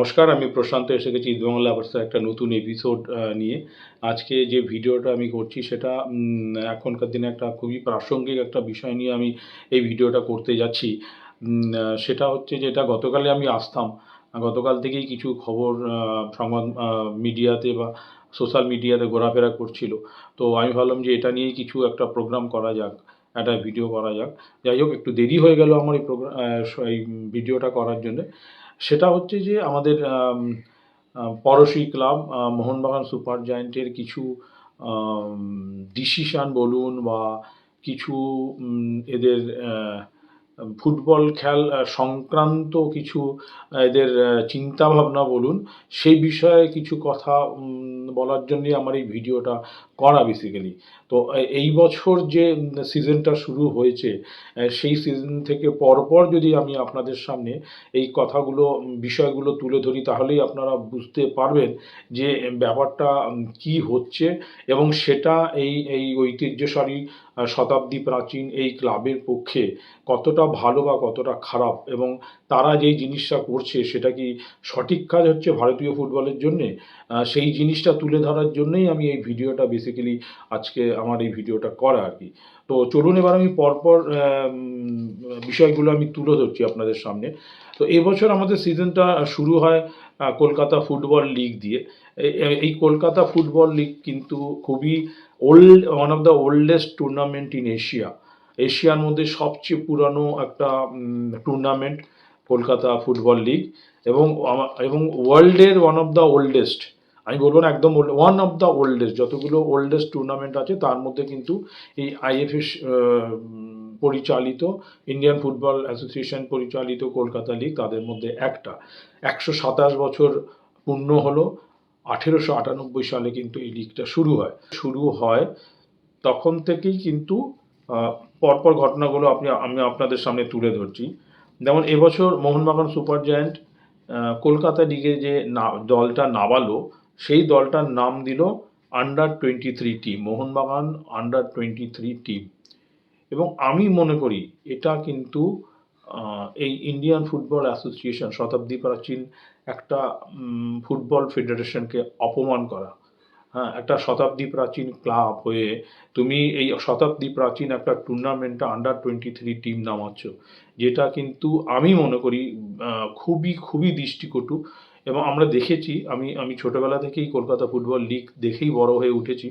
নমস্কার, আমি প্রশান্ত এসে গেছি ইদবাংলা আবার্সের একটা নতুন এপিসোড নিয়ে। আজকে যে ভিডিওটা আমি করছি সেটা এখনকার দিনে একটা খুবই প্রাসঙ্গিক একটা বিষয় নিয়ে আমি এই ভিডিওটা করতে যাচ্ছি। সেটা হচ্ছে যেটা গতকালে আমি আসতাম। গতকাল থেকেই কিছু খবর সংবাদ মিডিয়াতে বা সোশ্যাল মিডিয়াতে ঘোরাফেরা করছিল। তো আমি ভাবলাম যে এটা নিয়েই কিছু একটা প্রোগ্রাম করা যাক, একটা ভিডিও করা যাক। যাই হোক, একটু দেরি হয়ে গেল আমার এই প্রোগ্রাম এই ভিডিওটা করার জন্য। সেটা হচ্ছে যে আমাদের পড়শি ক্লাব মোহনবাগান সুপার জায়েন্টের কিছু ডিসিশান বলুন বা কিছু এদের ফুটবল খেল সংক্রান্ত কিছু এদের চিন্তাভাবনা বলুন, সেই বিষয়ে কিছু কথা বলার জন্যই আমার এই ভিডিওটা করা বেসিক্যালি তো এই বছর যে সিজনটা শুরু হয়েছে সেই সিজন থেকে পরপর যদি আমি আপনাদের সামনে এই কথাগুলো বিষয়গুলো তুলে ধরি, তাহলেই আপনারা বুঝতে পারবেন যে ব্যাপারটা কি হচ্ছে এবং সেটা এই এই ঐতিহ্যশালী শতাব্দী প্রাচীন এই ক্লাবের পক্ষে কতটা ভালো বা কতটা খারাপ এবং তারা যেই জিনিসটা করছে, সেটা কি সঠিক কাজ হচ্ছে ভারতীয় ফুটবলের জন্যে? সেই জিনিসটা তুলে ধরার জন্যই আমি এই ভিডিওটা বেসিক্যালি আজকে আমার এই ভিডিওটা করা আর কি। তো চলুন এবার আমি পরপর বিষয়গুলো আমি তুলে ধরছি আপনাদের সামনে। তো এবছর আমাদের সিজনটা শুরু হয় কলকাতা ফুটবল লিগ দিয়ে। এই কলকাতা ফুটবল লিগ কিন্তু খুবই old one of the oldest tournament in Asia এশিয়ার মধ্যে সবচেয়ে পুরানো একটা টুর্নামেন্ট কলকাতা ফুটবল লিগ এবং এবং ওয়ার্ল্ডের ওয়ান অফ দ্য ওল্ডেস্ট আমি বলব না একদম ওয়ান অফ দ্য ওল্ডেস্ট যতগুলো ওল্ডেস্ট টুর্নামেন্ট আছে, তার মধ্যে কিন্তু এই আইএফএস পরিচালিত ইন্ডিয়ান ফুটবল অ্যাসোসিয়েশন পরিচালিত কলকাতা লিগ তাদের মধ্যে একটা। একশো সাতাশ বছর পূর্ণ হলো, আঠেরোশো আটানব্বই সালে কিন্তু এই লিগটা শুরু হয়। শুরু হয় তখন থেকেই কিন্তু পরপর ঘটনাগুলো আপনি, আমি আপনাদের সামনে তুলে ধরছি। যেমন এবছর মোহনবাগান সুপার জায়ান্ট কলকাতা লিগে যে না, দলটা নামালো সেই দলটার নাম দিল under twenty three team Mohun Bagan under twenty three team এবং আমি মনে করি এটা কিন্তু এই ইন্ডিয়ান ফুটবল অ্যাসোসিয়েশন শতাব্দী প্রাচীন একটা ফুটবল ফেডারেশনকে অপমান করা। হ্যাঁ একটা শতাব্দী প্রাচীন ক্লাব হয়ে তুমি এই শতাব্দী প্রাচীন একটা টুর্নামেন্টে আন্ডার টোয়েন্টি থ্রি টিম নামাচ্ছ। যেটা কিন্তু আমি মনে করি খুবই খুবই দৃষ্টিকটু এবং আমরা দেখেছি, আমি আমি ছোটবেলা থেকেই কলকাতা ফুটবল লিগ দেখেই বড় হয়ে উঠেছি।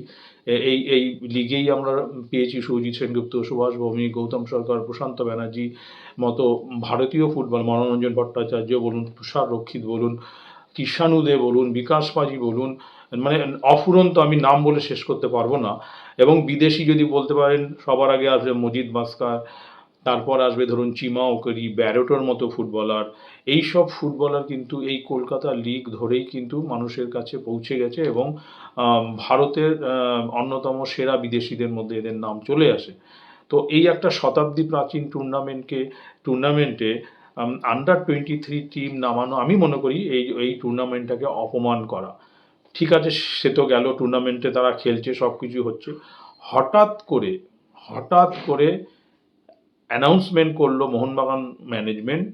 এই এই লিগেই আমরা পেয়েছি সৌজিৎ সেনগুপ্ত, সুভাষ ভৌমিক, গৌতম সরকার, প্রশান্ত ব্যানার্জি মতো ভারতীয় ফুটবল, মনোরঞ্জন ভট্টাচার্য বলুন, তুষার রক্ষিত বলুন কিষাণু দে বলুন, বিকাশ পাজি বলুন মানে অফুরন্ত আমি নাম বলে শেষ করতে পারব না। এবং বিদেশি যদি বলতে পারেন, সবার আগে আসবে মজিদ বাস্কার তারপর আসবে ধরুন চিমা ওকারি, ব্যারোটোর মতো ফুটবলার এই সব ফুটবলার কিন্তু এই কলকাতা লিগ ধরেই কিন্তু মানুষের কাছে পৌঁছে গেছে এবং ভারতের অন্যতম সেরা বিদেশিদের মধ্যে এদের নাম চলে আসে। তো এই একটা শতাব্দী প্রাচীন টুর্নামেন্টকে, টুর্নামেন্টে আন্ডার টোয়েন্টি থ্রি টিম নামানো, আমি মনে করি এই এই টুর্নামেন্টটাকে অপমান করা। ঠিক আছে, সে তো গেল, টুর্নামেন্টে তারা খেলছে সব কিছু হচ্ছে। হঠাৎ করে হঠাৎ করে অ্যানাউন্সমেন্ট করল মোহনবাগান ম্যানেজমেন্ট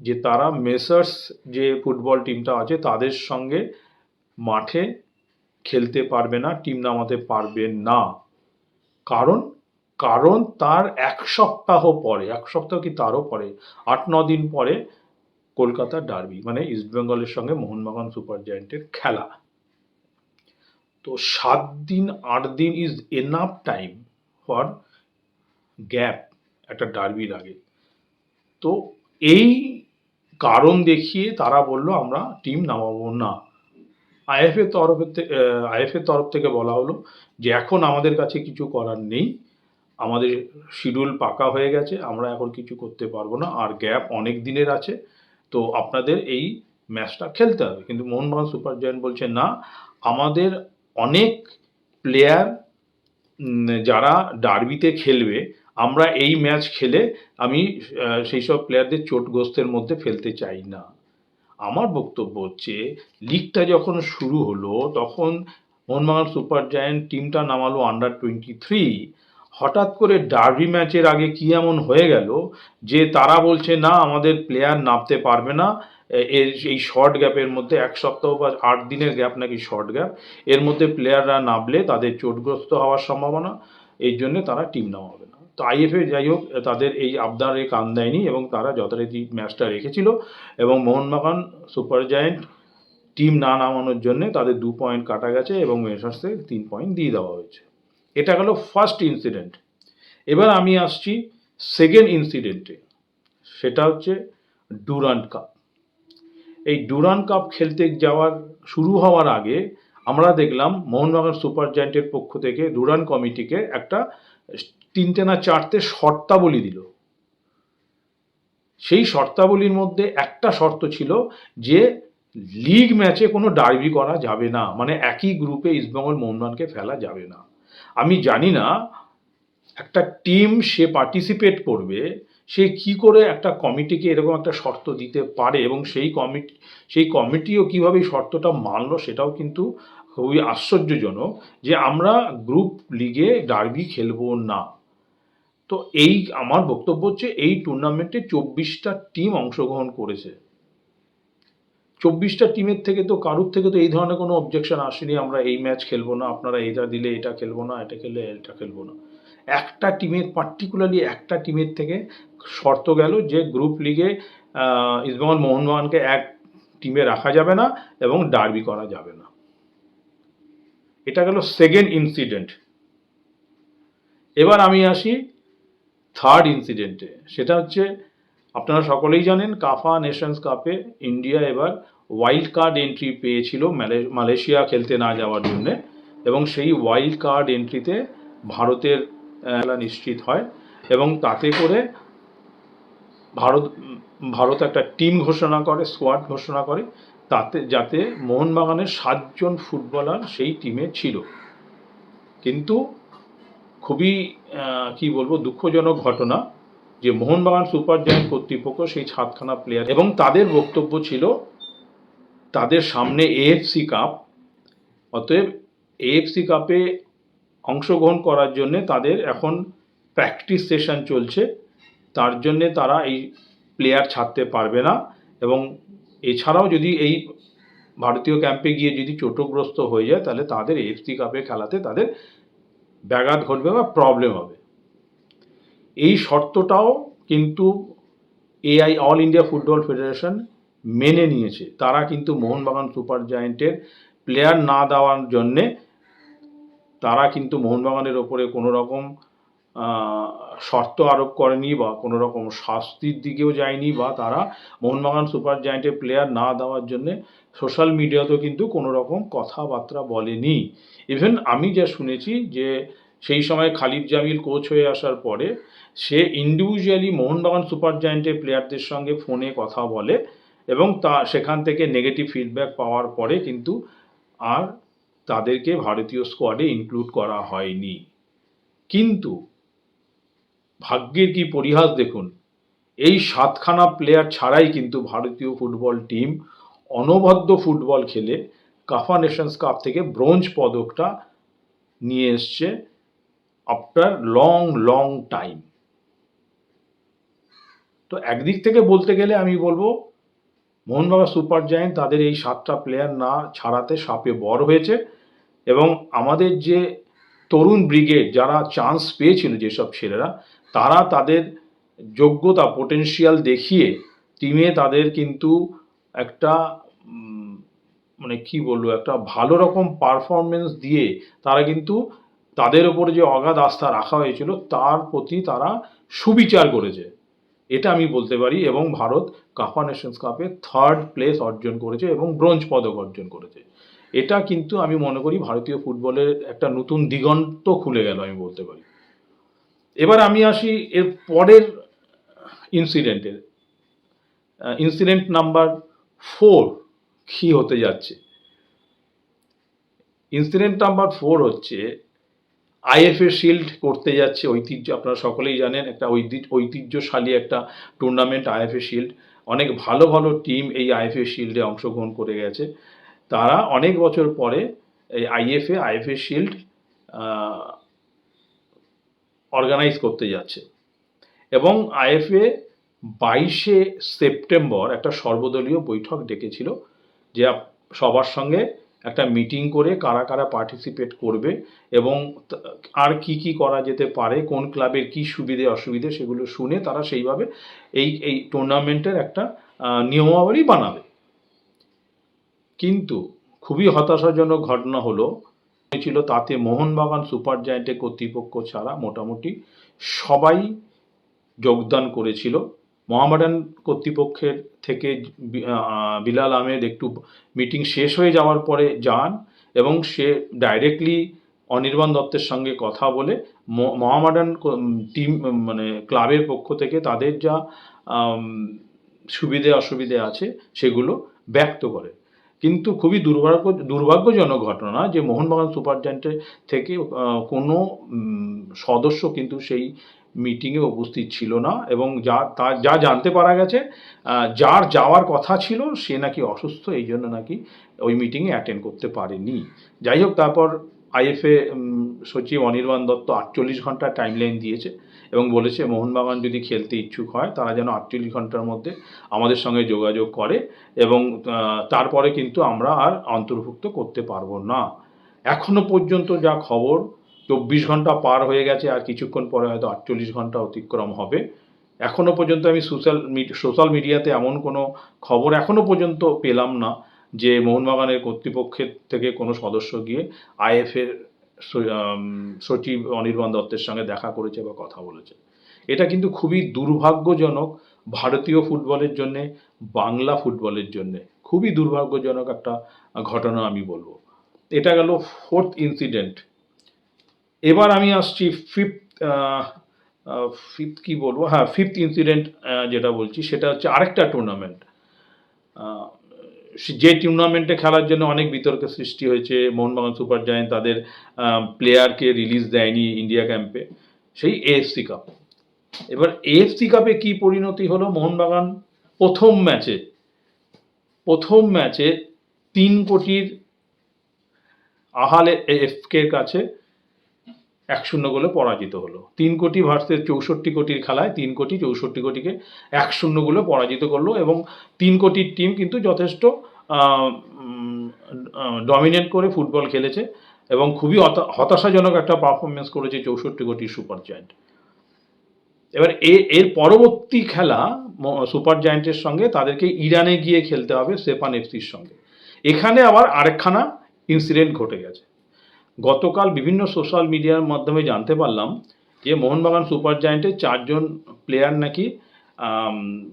যে তারা মেসার্স যে ফুটবল টিমটা আছে, তাদের সঙ্গে মাঠে খেলতে পারবে না, টিম নামাতে পারবে না। কারণ কারণ তার এক সপ্তাহ পরে, এক সপ্তাহ কি তারও পরে, আট, ন দিন পরে কলকাতা ডার্বি মানে ইস্টবেঙ্গলের সঙ্গে মোহনবাগান সুপার জায়েন্টের খেলা। তো সাত দিন, আট দিন is enough time for gap একটা ডার্বির আগে তো এই কারণ দেখিয়ে তারা বলল, আমরা টিম নামাবো না। আইএফএ তরফের থেকে আইএফএ তরফ থেকে বলা হলো যে, এখন আমাদের কাছে কিছু করার নেই। আমাদের শিডিউল পাকা হয়ে গেছে। আমরা এখন কিছু করতে পারব না। আর গ্যাপ অনেক দিনের আছে। তো আপনাদের এই ম্যাচটা খেলতে হবে। কিন্তু মোহনবাগান সুপার জয়েন্ট বলছে, না, আমাদের অনেক প্লেয়ার যারা ডার্বিতে খেলবে আমরা এই ম্যাচ খেলে আমি সেই সব প্লেয়ারদের চোটগ্রস্তের মধ্যে ফেলতে চাই না। আমার বক্তব্য হচ্ছে লিগটা যখন শুরু হলো, তখন মোহনবাগান সুপার জায়ান্ট টিমটা নামালো আন্ডার টোয়েন্টি থ্রি হঠাৎ করে ডার্বি ম্যাচের আগে কি এমন হয়ে গেল যে তারা বলছে, না, আমাদের প্লেয়ার নামতে পারবে না। এর এই শর্ট গ্যাপের মধ্যে, এক সপ্তাহ বা আট দিনের গ্যাপ নাকি শর্ট গ্যাপ এর মধ্যে প্লেয়াররা নামলে তাদের চোটগ্রস্ত হওয়ার সম্ভাবনা। এই জন্যে তারা টিম নামাবে তো আইএফএ যাই হোক তাদের এই আবদারে কান দেয়নি এবং তারা যথারীতি ম্যাচটা রেখেছিল এবং মোহনবাগান সুপার জায়েন্ট টিম না নামানোর জন্য তাদের দু পয়েন্ট কাটা গেছে এবং মেসার্সে তিন পয়েন্ট দিয়ে দেওয়া হয়েছে। এটা গেল ফার্স্ট ইনসিডেন্ট এবার আমি আসছি সেকেন্ড ইনসিডেন্টে সেটা হচ্ছে ডুরান্ট কাপ এই ডুরান্ট কাপ খেলতে যাওয়ার, শুরু হওয়ার আগে আমরা দেখলাম মোহনবাগান সুপার জায়েন্টের পক্ষ থেকে ডুরান্ট কমিটিকে একটা তিনটে না চারটে শর্তাবলী দিল। সেই শর্তাবলীর মধ্যে একটা শর্ত ছিল যে লিগ ম্যাচে কোনো ডার্বি করা যাবে না। মানে একই গ্রুপে ইস্টবেঙ্গল মোহনবাগানকে ফেলা যাবে না। আমি জানি না একটা টিম সে পার্টিসিপেট করবে, সে কি করে একটা কমিটিকে এরকম একটা শর্ত দিতে পারে এবং সেই কমিটি সেই কমিটিও কীভাবে শর্তটা মানলো সেটাও কিন্তু খুবই আশ্চর্যজনক যে আমরা গ্রুপ লিগে ডার্বি খেলব না। তো এই আমার বক্তব্য হচ্ছে এই টুর্নামেন্টে চব্বিশটা টিম অংশগ্রহণ করেছে। চব্বিশটা টিমের থেকে তো কারুর থেকে তো এই ধরনের কোনো অবজেকশন আসেনি, আমরা এই ম্যাচ খেলব না, আপনারা এটা দিলে এটা খেলব না, এটা খেলে এটা খেলব না। একটা টিমের পার্টিকুলারলি একটা টিমের থেকে শর্ত গেল যে গ্রুপ লিগে ইস্টবেঙ্গল মোহনবাগানকে এক টিমে রাখা যাবে না এবং ডার্বি করা যাবে না। এটা গেল সেকেন্ড ইনসিডেন্ট এবার আমি আসি থার্ড ইনসিডেন্টে সেটা হচ্ছে আপনারা সকলেই জানেন কাফা নেশনস কাপে ইন্ডিয়া এবার ওয়াইল্ড কার্ড এন্ট্রি পেয়েছিল মালয়ে- মালয়েশিয়া খেলতে না যাওয়ার জন্যে এবং সেই ওয়াইল্ড কার্ড এন্ট্রিতে ভারতের খেলা নিশ্চিত হয় এবং তাতে করে ভারত ভারত একটা টিম ঘোষণা করে স্কোয়াড ঘোষণা করে তাতে, যাতে মোহনবাগানের সাতজন ফুটবলার সেই টিমে ছিল। কিন্তু খুবই কি বলব, দুঃখজনক ঘটনা যে মোহনবাগান সুপার জায়ান্ট কর্তৃপক্ষ সেই সাতখানা প্লেয়ার এবং তাদের বক্তব্য ছিল তাদের সামনে এএফসি কাপ অতএব এএফসি কাপে অংশগ্রহণ করার জন্য তাদের এখন প্র্যাকটিস সেশন চলছে। তার জন্যে তারা এই প্লেয়ার ছাড়তে পারবে না এবং এছাড়াও যদি এই ভারতীয় ক্যাম্পে গিয়ে যদি চোটগ্রস্ত হয়ে যায়, তাহলে তাদের এএফসি কাপে খেলাতে তাদের ব্যাঘাত ঘটবে বা প্রবলেম হবে। এই শর্তটাও কিন্তু AI All India Football Federation মেনে নিয়েছে। তারা কিন্তু মোহনবাগান সুপার জায়েন্টের প্লেয়ার না দেওয়ার জন্যে তারা কিন্তু মোহনবাগানের ওপরে কোনো রকম শর্ত আরোপ করেনি বা কোনো রকম শাস্তির দিকেও যায়নি বা তারা মোহনবাগান সুপার জায়েন্টের প্লেয়ার না দেওয়ার জন্যে সোশ্যাল মিডিয়াতেও কিন্তু কোনো রকম কথাবার্তা বলেনি। ইভেন আমি যা শুনেছি যে সেই সময় খালিদ জামিল কোচ হয়ে আসার পরে সে ইন্ডিভিজুয়ালি মোহনবাগান সুপার জায়েন্টের প্লেয়ারদের সঙ্গে ফোনে কথা বলে এবং তা সেখান থেকে নেগেটিভ ফিডব্যাক পাওয়ার পরে কিন্তু আর তাদেরকে ভারতীয় স্কোয়াডে ইনক্লুড করা হয়নি। কিন্তু ভাগ্যের কি পরিহাস দেখুন? এই সাতখানা প্লেয়ার ছাড়াই কিন্তু ভারতীয় ফুটবল টিম অনবদ্য ফুটবল খেলে কাফা নেশনস কাপ থেকে ব্রোঞ্জ পদকটা নিয়ে এসছে আফটার লং লং টাইম তো একদিক থেকে বলতে গেলে আমি বলব, মোহনবাগান সুপার জায়েন্ট তাদের এই সাতটা প্লেয়ার না ছাড়াতে সাপে বড় হয়েছে এবং আমাদের যে তরুণ ব্রিগেড যারা চান্স পেয়েছিল যেসব ছেলেরা তারা তাদের যোগ্যতা পোটেনশিয়াল দেখিয়ে টিমে তাদের কিন্তু একটা মানে কি বলব, একটা ভালো রকম পারফরমেন্স দিয়ে তারা কিন্তু তাদের ওপরে যে অগাধ আস্থা রাখা হয়েছিল, তার প্রতি তারা সুবিচার করেছে। এটা আমি বলতে পারি এবং ভারত কাফা নেশনস কাপে থার্ড প্লেস অর্জন করেছে এবং ব্রোঞ্জ পদক অর্জন করেছে। এটা কিন্তু আমি মনে করি ভারতীয় ফুটবলের একটা নতুন দিগন্ত খুলে গেল, আমি বলতে পারি। এবার আমি আসি এর পরের ইনসিডেন্টের ইনসিডেন্ট নাম্বার ফোর কী হতে যাচ্ছে? ইনসিডেন্ট নাম্বার ফোর হচ্ছে আইএফএ শিল্ড করতে যাচ্ছে ঐতিহ্য, আপনারা সকলেই জানেন, একটা ঐতিহ্য ঐতিহ্যশালী একটা টুর্নামেন্ট আইএফএ শিল্ড অনেক ভালো ভালো টিম এই আইএফএ শিল্ডে অংশগ্রহণ করে গেছে। তারা অনেক বছর পরে এই আইএফএ আইএফএ শিল্ড অর্গানাইজ করতে যাচ্ছে। এবং আইএফএ বাইশে সেপ্টেম্বর একটা সর্বদলীয় বৈঠক ডেকেছিল যে সবার সঙ্গে একটা মিটিং করে কারা কারা পার্টিসিপেট করবে এবং আর কি কি করা যেতে পারে, কোন ক্লাবের কি সুবিধে অসুবিধে সেগুলো শুনে তারা সেইভাবে এই এই টুর্নামেন্টের একটা নিয়মাবলী বানাবে। কিন্তু খুবই হতাশাজনক ঘটনা হলো হয়েছিল তাতে মোহনবাগান সুপার জায়েন্টের কর্তৃপক্ষ ছাড়া মোটামুটি সবাই যোগদান করেছিল। মোহামেডান কর্তৃপক্ষের থেকে বিলাল আহমেদ একটু মিটিং শেষ হয়ে যাওয়ার পরে যান এবং সে ডাইরেক্টলি অনির্বাণ দত্তের সঙ্গে কথা বলে মোহামেডান টিম মানে ক্লাবের পক্ষ থেকে তাদের যা সুবিধে অসুবিধে আছে সেগুলো ব্যক্ত করে। কিন্তু খুবই দুর্ভাগ্য, দুর্ভাগ্যজনক ঘটনা যে মোহনবাগান সুপার থেকে কোনো সদস্য কিন্তু সেই মিটিংয়ে উপস্থিত ছিল না এবং যা, তা, যা জানতে পারা গেছে যার যাওয়ার কথা ছিল, সে নাকি অসুস্থ, এই জন্য নাকি ওই মিটিংয়ে অ্যাটেন্ড করতে পারেনি। যাই হোক, তারপর আইএফএ সচিব অনির্বাণ দত্ত আটচল্লিশ ঘণ্টা টাইমলাইন দিয়েছে। এবং বলেছে, মোহনবাগান যদি খেলতে ইচ্ছুক হয়, তারা যেন আটচল্লিশ ঘণ্টার মধ্যে আমাদের সঙ্গে যোগাযোগ করে এবং তারপরে কিন্তু আমরা আর অন্তর্ভুক্ত করতে পারব না। এখনও পর্যন্ত যা খবর, চব্বিশ ঘণ্টা পার হয়ে গেছে, আর কিছুক্ষণ পরে হয়তো আটচল্লিশ ঘণ্টা অতিক্রম হবে। এখনও পর্যন্ত আমি সোশ্যাল সোশ্যাল মিডিয়াতে এমন কোনো খবর এখনও পর্যন্ত পেলাম না যে, মোহনবাগানের কর্তৃপক্ষের থেকে কোনো সদস্য গিয়ে আইএফের সচিব অনির্বাণ দত্তের সঙ্গে দেখা করেছে বা কথা বলেছে। এটা কিন্তু খুবই দুর্ভাগ্যজনক ভারতীয় ফুটবলের জন্যে, বাংলা ফুটবলের জন্যে। খুবই দুর্ভাগ্যজনক একটা ঘটনা আমি বলব। এটা গেল ফোর্থ ইনসিডেন্ট এবার আমি আসছি ফিফথ ফিফথ কি বলব? হ্যাঁ ফিফথ ইনসিডেন্ট যেটা বলছি, সেটা হচ্ছে আরেকটা টুর্নামেন্ট যে টুর্নামেন্টে খেলার জন্য অনেক বিতর্কের সৃষ্টি হয়েছে, মোহনবাগান সুপার জায়েন্ট তাদের প্লেয়ারকে রিলিজ দেয়নি ইন্ডিয়া ক্যাম্পে সেই এএফসি কাপ এবার এএফসি কাপে কি পরিণতি হলো? মোহনবাগান প্রথম ম্যাচে প্রথম ম্যাচে তিন কোটির আহালে এফকের কাছে এক শূন্য গোলে পরাজিত হলো। তিন কোটি ভার্সেস চৌষট্টি কোটির খেলায় তিন কোটি চৌষট্টি কোটিকে এক শূন্য গোলে পরাজিত করল এবং তিন কোটির টিম কিন্তু যথেষ্ট ডমিনেট করে ফুটবল খেলেছে এবং খুবই হতা- হতাশাজনক একটা পারফরমেন্স করেছে চৌষট্টি কোটি সুপার জায়েন্ট এবার এর পরবর্তী খেলা সুপার জায়েন্টের সঙ্গে তাদেরকে ইরানে গিয়ে খেলতে হবে সেপান এফসির সঙ্গে। এখানে আবার আরেকখানা ইনসিডেন্ট ঘটে গেছে। গতকাল বিভিন্ন সোশ্যাল মিডিয়ার মাধ্যমে জানতে পারলাম যে মোহনবাগান সুপার জায়েন্টের চারজন প্লেয়ার নাকি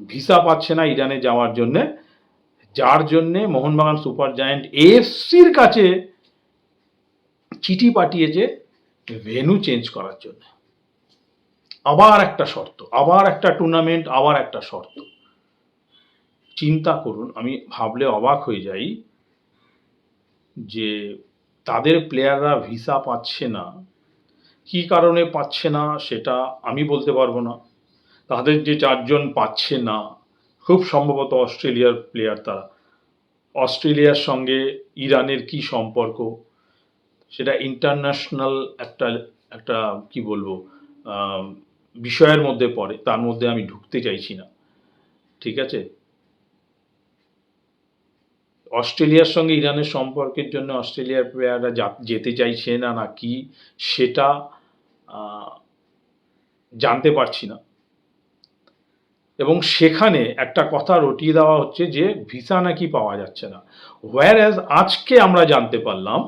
ভিসা পাচ্ছে না ইরানে যাওয়ার জন্যে। যার জন্যে মোহনবাগান সুপার জায়েন্ট এফসির কাছে চিঠি পাঠিয়েছে ভেনু চেঞ্জ করার জন্য। আবার একটা শর্ত, আবার একটা টুর্নামেন্ট, আবার একটা শর্ত। চিন্তা করুন, আমি ভাবলে অবাক হয়ে যাই যে তাদের প্লেয়াররা ভিসা পাচ্ছে না। কী কারণে পাচ্ছে না সেটা আমি বলতে পারব না। তাদের যে চারজন পাচ্ছে না খুব সম্ভবত অস্ট্রেলিয়ার প্লেয়ার তারা। অস্ট্রেলিয়ার সঙ্গে ইরানের কি সম্পর্ক? সেটা ইন্টারন্যাশনাল একটা একটা কি বলব বিষয়ের মধ্যে পড়ে, তার মধ্যে আমি ঢুকতে চাইছি না। ঠিক আছে? অস্ট্রেলিয়ার সঙ্গে ইরানের সম্পর্কের জন্য অস্ট্রেলিয়ার প্লেয়াররা যেতে চাইছে না না কি, সেটা জানতে পারছি না। এবং সেখানে একটা কথা রটিয়ে দেওয়া হচ্ছে যে ভিসা নাকি পাওয়া যাচ্ছে না। হোয়ার অ্যাজ আজকে আমরা জানতে পারলাম,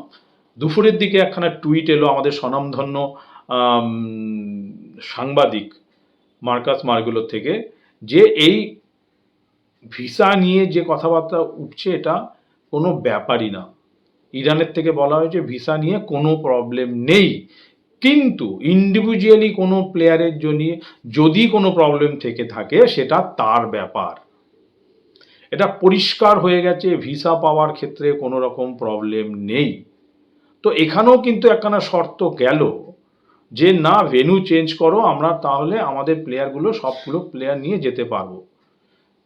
দুপুরের দিকে একখানা টুইট এলো আমাদের স্বনামধন্য সাংবাদিক মার্কাস মার্গুলোর থেকে যে এই ভিসা নিয়ে যে কথাবার্তা উঠছে এটা কোনো ব্যাপারই না। ইরানের থেকে বলা হয়েছে ভিসা নিয়ে কোনো প্রবলেম নেই। কিন্তু ইন্ডিভিজুয়ালি কোনো প্লেয়ারের জন্য যদি কোনো প্রবলেম থেকে থাকে, সেটা তার ব্যাপার। এটা পরিষ্কার হয়ে গেছে ভিসা পাওয়ার ক্ষেত্রে কোনো রকম প্রবলেম নেই। তো এখানেও কিন্তু একখানা শর্ত গেল যে, না ভেনু চেঞ্জ করো, আমরা তাহলে আমাদের প্লেয়ারগুলো সবগুলো প্লেয়ার নিয়ে যেতে পারব।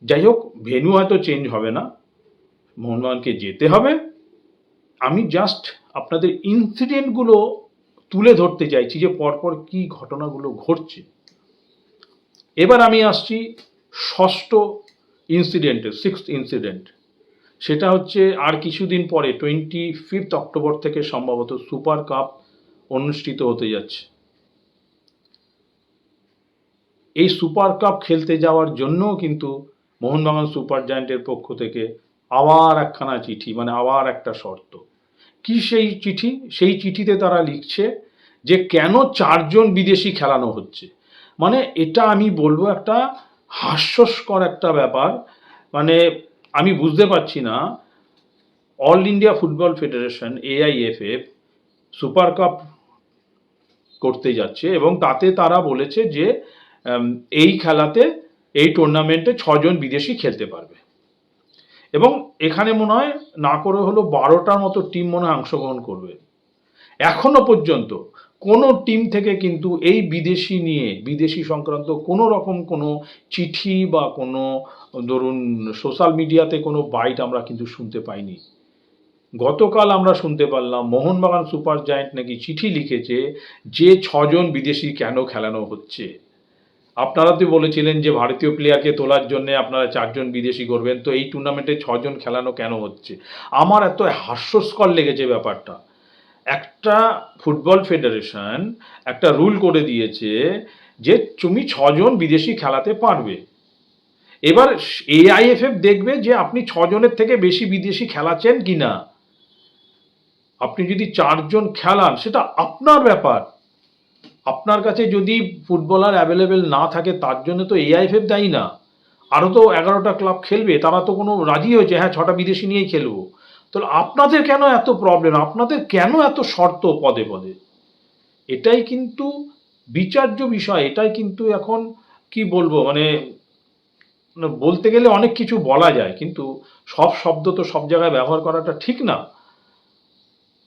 যাই হোক ভেনু হয়তো চেঞ্জ হবে না, মোহনবাগানকে যেতে হবে। আমি জাস্ট আপনাদের ইনসিডেন্টগুলো তুলে ধরতে চাইছি যে পরপর কি ঘটনাগুলো ঘটছে। এবার আমি আসছি ষষ্ঠ ইনসিডেন্টে সিক্স ইনসিডেন্ট সেটা হচ্ছে আর কিছুদিন পরে টোয়েন্টি ফিফথ অক্টোবর থেকে সম্ভবত সুপার কাপ অনুষ্ঠিত হতে যাচ্ছে। এই সুপার কাপ খেলতে যাওয়ার জন্যও কিন্তু মোহনবাগান সুপার জায়ান্টের পক্ষ থেকে আবার একখানা চিঠি মানে আবার একটা শর্ত। কি সেই চিঠি? সেই চিঠিতে তারা লিখছে যে, কেন চারজন বিদেশি খেলানো হচ্ছে? মানে এটা আমি বলব একটা হাস্যস্কর একটা ব্যাপার। মানে আমি বুঝতে পারছি না, All India Football Federation, AIFF, super cup করতে যাচ্ছে এবং তাতে তারা বলেছে যে এই খেলাতে, এই টুর্নামেন্টে ছজন বিদেশি খেলতে পারবে। এবং এখানে মনে হয় না করে হলো বারোটার মতো টিম মনে হয় অংশগ্রহণ করবে। এখনও পর্যন্ত কোনো টিম থেকে কিন্তু এই বিদেশি নিয়ে, বিদেশি সংক্রান্ত কোনো রকম কোনো চিঠি বা কোনো, ধরুন সোশ্যাল মিডিয়াতে কোনো বাইট আমরা কিন্তু শুনতে পাইনি। গতকাল আমরা শুনতে পারলাম মোহনবাগান সুপার জায়েন্ট নাকি চিঠি লিখেছে যে ছজন বিদেশি কেন খেলানো হচ্ছে। আপনারা তো বলেছিলেন যে ভারতীয় প্লেয়ারকে তোলার জন্য আপনারা চারজন বিদেশি করবেন তো এই টুর্নামেন্টে ছজন খেলানো কেন হচ্ছে? আমার এত হাস্যস্কর লেগেছে ব্যাপারটা। একটা ফুটবল ফেডারেশন একটা রুল করে দিয়েছে যে তুমি ছজন বিদেশি খেলাতে পারবে। এবার এআইএফএফ দেখবে যে আপনি ছজনের থেকে বেশি বিদেশি খেলাচ্ছেন কি না আপনি যদি চারজন খেলান, সেটা আপনার ব্যাপার। আপনার কাছে যদি ফুটবলার অ্যাভেলেবেল না থাকে, তার জন্য তো এআইএফএফ দায়ী না। আরও তো এগারোটা ক্লাব খেলবে, তারা তো কোনো রাজি হয়েছে হ্যাঁ ছটা বিদেশি নিয়েই খেলব। তাহলে আপনাদের কেন এত প্রবলেম আপনাদের কেন এত শর্ত পদে পদে? এটাই কিন্তু বিচার্য বিষয়, এটাই কিন্তু এখন কি বলব মানে মানে বলতে গেলে অনেক কিছু বলা যায়, কিন্তু সব শব্দ তো সব জায়গায় ব্যবহার করাটা ঠিক না।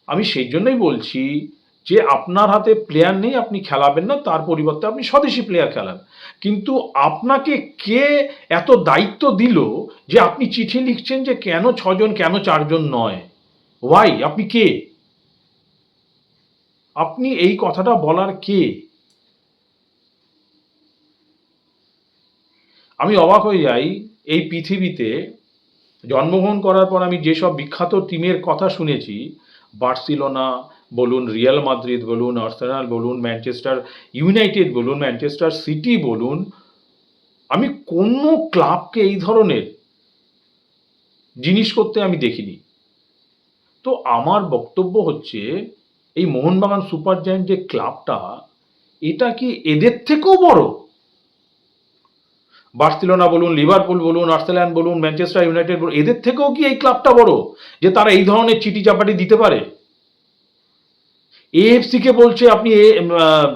আমি সেই জন্যই বলছি যে আপনার হাতে প্লেয়ার নেই, আপনি খেলাবেন না, তার পরিবর্তে আপনি স্বদেশি প্লেয়ার খেলান। কিন্তু আপনাকে কে এত দায়িত্ব দিল যে আপনি চিঠি লিখছেন যে কেন ছজন, কেন চারজন নয়? ওয়াই আপনি কে? আপনি এই কথাটা বলার কে? আমি অবাক হয়ে যাই এই পৃথিবীতে জন্মগ্রহণ করার পর আমি যেসব বিখ্যাত টিমের কথা শুনেছি, বার্সিলোনা বলুন রিয়াল মাদ্রিদ বলুন আর্সেনাল বলুন ম্যানচেস্টার ইউনাইটেড বলুন ম্যানচেস্টার সিটি বলুন, আমি কোনো ক্লাবকে এই ধরনের জিনিস করতে আমি দেখিনি। তো আমার বক্তব্য হচ্ছে, এই মোহনবাগান সুপার জায়ান্ট যে ক্লাবটা, এটা কি এদের থেকেও বড়? বার্সেলোনা বলুন লিভারপুল বলুন আর্সেনাল বলুন ম্যানচেস্টার ইউনাইটেড বলুন, এদের থেকেও কি এই ক্লাবটা বড়? যে তারা এই ধরনের চিটি চাপাটি দিতে পারে? এএফসি কে বলছে আপনি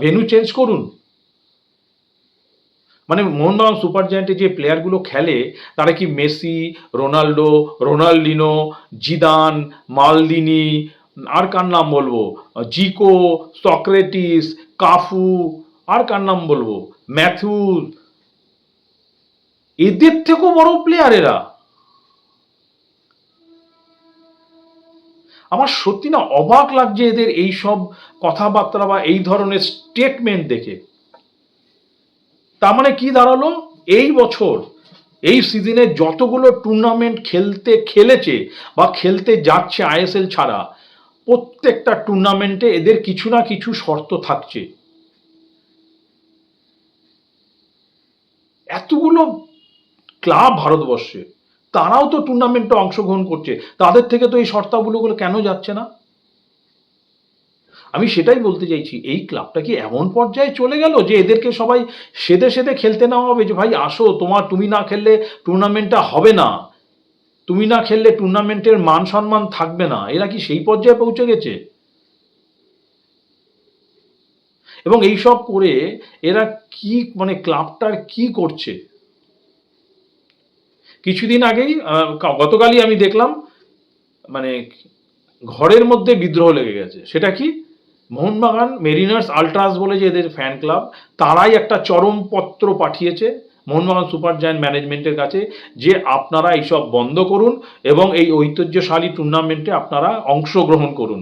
ভেনু চেঞ্জ করুন। মানে মোহনবাগান সুপার জায়ান্টে যে প্লেয়ারগুলো খেলে, তারা কি Messi Ronaldo Ronaldinho Zidane, Maldini, আর কার নাম বলব? জিকো, সক্রেটিস, কাফু, আর কার নাম বলব? ম্যাথুস এদের থেকেও বড় প্লেয়ার এরা। আমার সত্যি না অবাক লাগছে এদের এই সব কথাবার্তা বা এই ধরনের স্টেটমেন্ট দেখে। তার মানে কি দাঁড়াল? এই বছর, এই সিজনে যতগুলো টুর্নামেন্ট খেলতে খেলেছে বা খেলতে যাচ্ছে আইএসএল ছাড়া, প্রত্যেকটা টুর্নামেন্টে এদের কিছু না কিছু শর্ত থাকছে। এতগুলো ক্লাব ভারতবর্ষে তারাও তো টুর্নামেন্টে অংশগ্রহণ করছে। তাদের থেকে তো এই শর্তাবলীগুলো কেন যাচ্ছে না? আমি সেটাই বলতে চাইছি, এই ক্লাবটা কি এমন পর্যায়ে চলে গেল যে এদেরকে সবাই সেদে সেদে খেলতে নেওয়া হবে যে, ভাই, আসো, তোমার, তুমি না খেললে টুর্নামেন্টটা হবে না। তুমি না খেললে টুর্নামেন্টের মান সম্মান থাকবে না। এরা কি সেই পর্যায়ে পৌঁছে গেছে? এবং এই সব করে এরা কি মানে ক্লাবটার কি করছে? কিছুদিন আগেই গতকালই আমি দেখলাম মানে ঘরের মধ্যে বিদ্রোহ লেগে গেছে। সেটা কি? মোহনবাগান মেরিনার্স আল্ট্রাস বলে যে এদের ফ্যান ক্লাব তারাই একটা চরমপত্র পাঠিয়েছে মোহনবাগান সুপার জায়ান্ট ম্যানেজমেন্টের কাছে যে আপনারা এইসব বন্ধ করুন এবং এই ঐতিহ্যশালী টুর্নামেন্টে আপনারা অংশগ্রহণ করুন।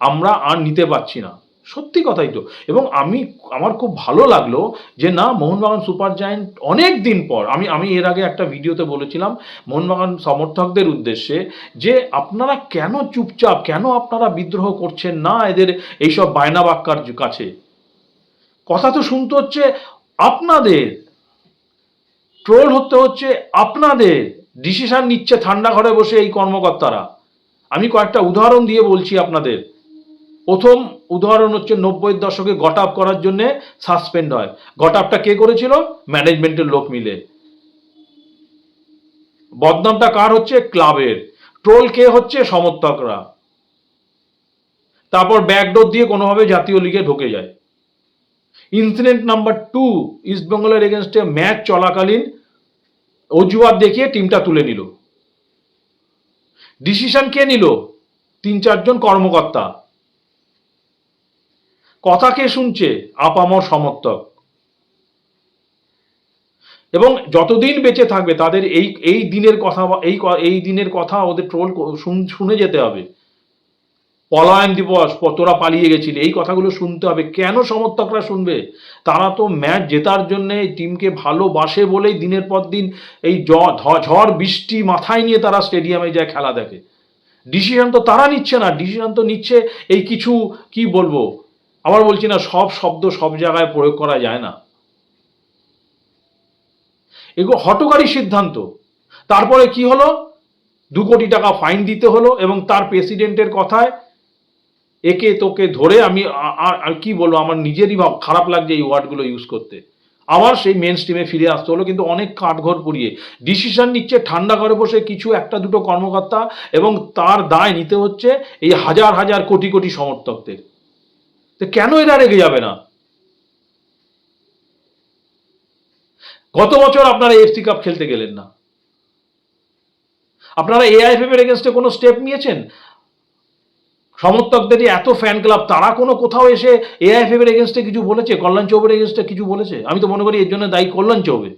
আমরা আর নিতে পারছি না। সত্যি কথাই তো। এবং আমি, আমার খুব ভালো লাগল যে না, মোহনবাগান সুপার জায়েন্ট অনেক দিন পর, আমি আমি এর আগে একটা ভিডিওতে বলেছিলাম মোহনবাগান সমর্থকদের উদ্দেশ্যে যে আপনারা কেন চুপচাপ, কেন আপনারা বিদ্রোহ করছেন না এদের এইসব বায়না বাক্কার কাছে? কথা তো শুনতে হচ্ছে আপনাদের। ট্রোল হতে হচ্ছে আপনাদের। ডিসিশন নিচ্ছে ঠান্ডা ঘরে বসে এই কর্মকর্তারা। আমি কয়েকটা উদাহরণ দিয়ে বলছি আপনাদের। প্রথম উদাহরণ হচ্ছে নব্বইয়ের দশকে গট আপ করার জন্য সাসপেন্ড হয়। গট আপটা কে করেছিল? ম্যানেজমেন্টের লোক মিলে। বদনামটা কার হচ্ছে? ক্লাবের। ট্রোল কে হচ্ছে? সমর্থকরা। তারপর ব্যাকডোর দিয়ে কোনোভাবে জাতীয় লিগে ঢুকে যায়। ইনসিডেন্ট নাম্বার টু ইস্টবেঙ্গলের এগেনস্টে ম্যাচ চলাকালীন অজুহাত দেখিয়ে টিমটা তুলে নিল। ডিসিশন কে নিল? তিন চারজন কর্মকর্তা। কথা কে শুনছে? আপামর সমর্থক। এবং যতদিন বেঁচে থাকবে, তাদের এই এই দিনের কথা, এই এই দিনের কথা ওদের ট্রোল শুনে যেতে হবে। পলায়ন দিবস তোরা পালিয়ে গেছিলি, এই কথাগুলো শুনতে হবে। কেন সমর্থকরা শুনবে? তারা তো ম্যাচ জেতার জন্য টিমকে ভালোবাসে বলেই দিনের পর দিন এই ঝড়, বৃষ্টি মাথায় নিয়ে তারা স্টেডিয়ামে যায় খেলা দেখে। ডিসিশন তো তারা নিচ্ছে না ডিসিশন তো নিচ্ছে এই কিছু, কি বলব? আবার বলছি না, সব শব্দ সব জায়গায় প্রয়োগ করা যায় না। এগুলো হটকারী সিদ্ধান্ত। তারপরে কি হলো? দু কোটি টাকা ফাইন দিতে হলো এবং তার প্রেসিডেন্টের কথায় একে তোকে ধরে আমি আর কি বলব, আমার নিজেরই ভাব খারাপ লাগছে এই ওয়ার্ডগুলো ইউজ করতে। আবার সেই মেন স্ট্রিমে ফিরে আসতে হলো, কিন্তু অনেক কাঠঘর পুড়িয়ে। ডিসিশন নিচ্ছে ঠান্ডা ঘরে বসে কিছু একটা দুটো কর্মকর্তা এবং তার দায় নিতে হচ্ছে এই হাজার হাজার কোটি কোটি সমর্থকদের। তো কেন এরা রেগে যাবে না? গত বছর আপনারা এফসি কাপ খেলতে গেলেন না। আপনারা এআইএফএফ এর এগেনস্টে কোনো স্টেপ নিয়েছেন? সমর্থকদের যে এত ফ্যান ক্লাব তারা কোনো কোথাও এসে এআইএফএফ এর এগেনস্টে কিছু বলেছে? কল্যাণ চৌবের এগেনস্টে কিছু বলেছে? আমি তো মনে করি এর জন্য দায়ী কল্যাণ চৌবে।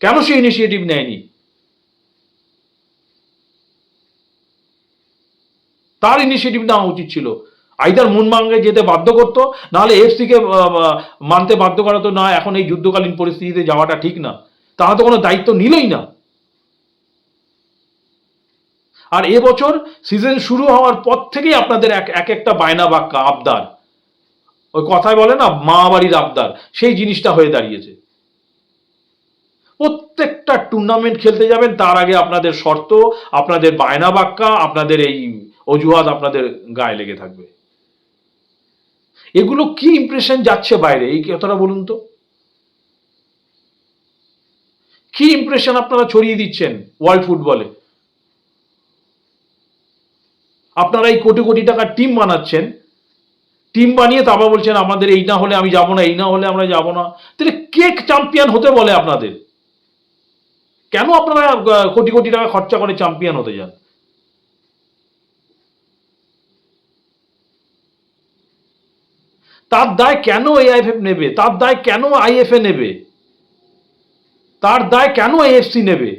কেন সে ইনিশিয়েটিভ নেয়নি? তার ইনিশিয়েটিভ নেওয়া উচিত ছিল। আইদার মুনবাঙ্গে যেতে বাধ্য করতো, নাহলে এফসিকে মানতে বাধ্য করাতো না, এখন এই যুদ্ধকালীন পরিস্থিতিতে যাওয়াটা ঠিক না। তারা তো কোনো দায়িত্ব নিলই না। আর এবছর সিজন শুরু হওয়ার পর থেকেই আপনাদের এক এক একটা বায়না বাক্কা আবদার। ওই কথায় বলে না, মা বাড়ির আবদার, সেই জিনিসটা হয়ে দাঁড়িয়েছে। প্রত্যেকটা টুর্নামেন্ট খেলতে যাবেন, তার আগে আপনাদের শর্ত, আপনাদের বায়না বাক্কা আপনাদের এই অজুহাত আপনাদের গায়ে লেগে থাকবে। এগুলো কি ইমপ্রেশন যাচ্ছে বাইরে? এই কথাটা বলুন তো। কি ইমপ্রেশন আপনারা ছড়িয়ে দিচ্ছেন ওয়ার্ল্ড ফুটবলে আপনারা এই কোটি কোটি টাকার টিম বানাচ্ছেন। টিম বানিয়ে তারপর বলছেন, আমাদের এই না হলে আমি যাব না, এই না হলে আমরা যাব না। তাহলে কে চ্যাম্পিয়ন হতে বলে আপনাদের? কেন আপনারা কোটি কোটি টাকা খরচা করে চ্যাম্পিয়ন হতে যান? তার দায় কেন এআইএফএফ নেবে? তার দায় কেন আইএফএ নেবে? তার দায় কেন এএফসি নেবে?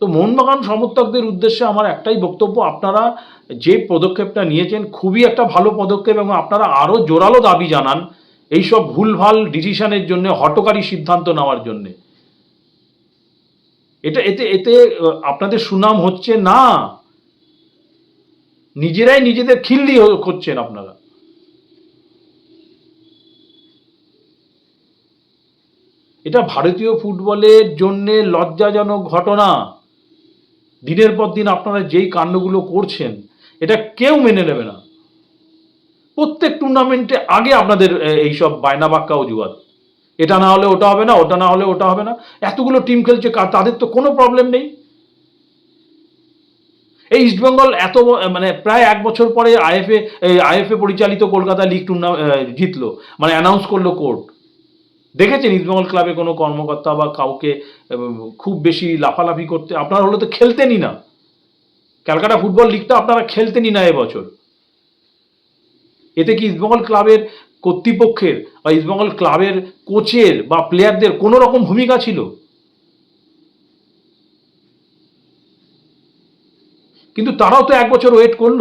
তো মোহনবাগান সমর্থকদের উদ্দেশ্যে আমার একটাই বক্তব্য, আপনারা যে পদক্ষেপটা নিয়েছেন খুবই একটা ভালো পদক্ষেপ এবং আপনারা আরও জোরালো দাবি জানান, এইসব ভুলভাল ডিসিশনের জন্য, হটকারী সিদ্ধান্ত নেওয়ার জন্যে। এটা, এতে এতে আপনাদের সুনাম হচ্ছে না। নিজেরাই নিজেদের খিল্লি করছেন আপনারা। এটা ভারতীয় ফুটবলের জন্য লজ্জাজনক ঘটনা। দিনের পর দিন আপনারা যেই কাণ্ডগুলো করছেন, এটা কেউ মেনে নেবে না। প্রত্যেক টুর্নামেন্টে আগে আপনাদের এইসব বায়না বাক্কা অজুহাত। এটা না হলে ওটা হবে না, ওটা না হলে ওটা হবে না। এতগুলো টিম খেলছে তাদের তো কোনো প্রবলেম নেই। এই ইস্টবেঙ্গল এত মানে প্রায় এক বছর পরে আইএফএ আইএফএ পরিচালিত কলকাতা লিগ টুর্নামেন্ট জিতলো। মানে অ্যানাউন্স করল কোর্ট দেখেছেন ইস্টবেঙ্গল ক্লাবে কোনো কর্মকর্তা বা কাউকে খুব বেশি লাফালাফি করতে? আপনারা হলে তো খেলতেনই না। ক্যালকাটা ফুটবল লিগটা আপনারা খেলতেনই না এবছর। এতে কি ইস্টবেঙ্গল ক্লাবের কর্তৃপক্ষের বা ইস্টবেঙ্গল ক্লাবের কোচের বা প্লেয়ারদের কোনো রকম ভূমিকা ছিল? কিন্তু তারাও তো এক বছর ওয়েট করল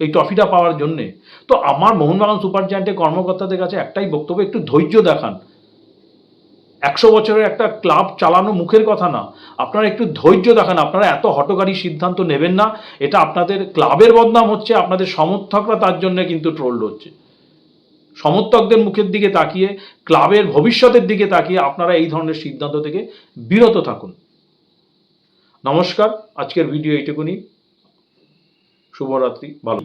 এই ট্রফিটা পাওয়ার জন্যে। তো আমার মোহনবাগান সুপার জায়ান্টের কর্মকর্তাদের কাছে একটাই বক্তব্য, একটু ধৈর্য দেখান। একশো বছরের একটা ক্লাব চালানো মুখের কথা না। আপনারা একটু ধৈর্য দেখান, আপনারা এত হটকারী সিদ্ধান্ত নেবেন না। এটা আপনাদের ক্লাবের বদনাম হচ্ছে, আপনাদের সমর্থকরা তার জন্য কিন্তু ট্রোল হচ্ছে। সমর্থকদের মুখের দিকে তাকিয়ে, ক্লাবের ভবিষ্যতের দিকে তাকিয়ে আপনারা এই ধরনের সিদ্ধান্ত থেকে বিরত থাকুন। নমস্কার, আজকের ভিডিও এইটুকুনি। শুভরাত্রি, ভালো।